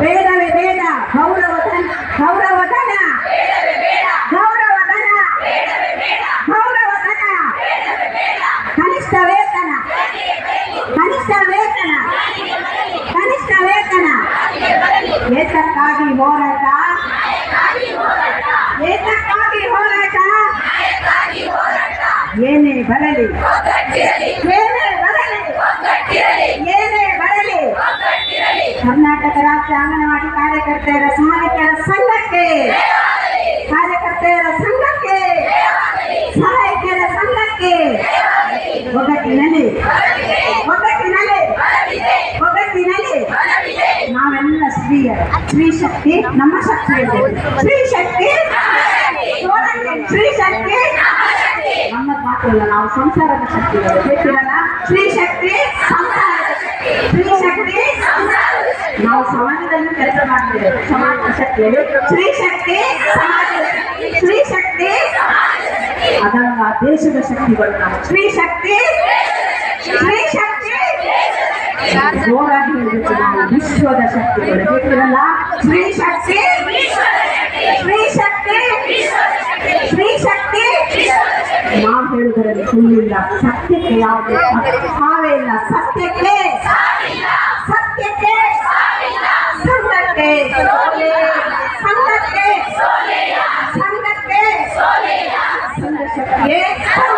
ಬೇಡವೇ ಬೇಡ ಗೌರವಧನ ಗೌರವಧನ ಗೌರವಧನ ಗೌರವಧನ ಕನಿಷ್ಠ ವೇತನ ಕನಿಷ್ಠ ವೇತನ ಕನಿಷ್ಠ ವೇತನ ಏತಕ್ಕಾಗಿ ಹೋರಾಟ ಏತಕ್ಕಾಗಿ ಹೋರಾಟ ಏನೇ ಬರಲಿ ಕಾರ್ಯಕರ್ತೆಯರ ಸಹಾಯಕರ ಸಂಘಕ್ಕೆ. ಕಾರ್ಯಕರ್ತೆಯರ ಸಂಘಕ್ಕೆ. ಸಹಾಯಕರ ಸಂಘಕ್ಕೆ. ಒಗ್ಗಟ್ಟಿನಲ್ಲಿ. ಒಗ್ಗಟ್ಟಿನಲ್ಲಿ. ಒಗ್ಗಟ್ಟಿನಲ್ಲಿ. ನಾವೆಲ್ಲ ಸ್ತ್ರೀಯರು ಸ್ತ್ರೀ ಶಕ್ತಿ, ನಮ್ಮ ಶಕ್ತಿ. ಸ್ತ್ರೀ ಶಕ್ತಿ. ಸ್ತ್ರೀ ಶಕ್ತಿ. ನಮ್ಮ ಮಾತ್ರಲ್ಲ ನಾವು ಸಂಸಾರದ ಶಕ್ತಿ ಶ್ರೀ ಸ್ತ್ರೀ ಶಕ್ತಿ, ಸಂಸಾರದ ಶಕ್ತಿ. ಸ್ತ್ರೀ ಶಕ್ತಿ ನಾವು ಸಮಾಜದಲ್ಲಿ ಕೆಲಸ ಮಾಡ್ತೇವೆ. ಸಮಾಜದ ಶಕ್ತಿಯಲ್ಲಿ ಸ್ತ್ರೀ ಶಕ್ತಿ ಶಕ್ತಿ. ಸ್ತ್ರೀ ಶಕ್ತಿ. ಅದನ್ನ ದೇಶದ ಶಕ್ತಿಗಳು ನಾವು. ಸ್ತ್ರೀ ಶಕ್ತಿ. ಸ್ತ್ರೀ ಶಕ್ತಿ. ಹೇಳ್ಬೇಕು ನಾವು. ವಿಶ್ವದ ಶಕ್ತಿಗಳು. ಗೊತ್ತಿರಲ್ಲ ಸ್ತ್ರೀ ಶಕ್ತಿ. ಸ್ತ್ರೀ ಶಕ್ತಿ. ಸ್ತ್ರೀ ಶಕ್ತಿ. ನಾವು ಹೇಳುವುದರಲ್ಲಿ ಸುಳ್ಳಿಲ್ಲ ಸತ್ಯಕ್ಕೆ ಯಾವುದೇ? ಸಾವೇ ಇಲ್ಲ. ಸತ್ಯಕ್ಕೆ. ಸತ್ಯಕ್ಕೆ. Yeah.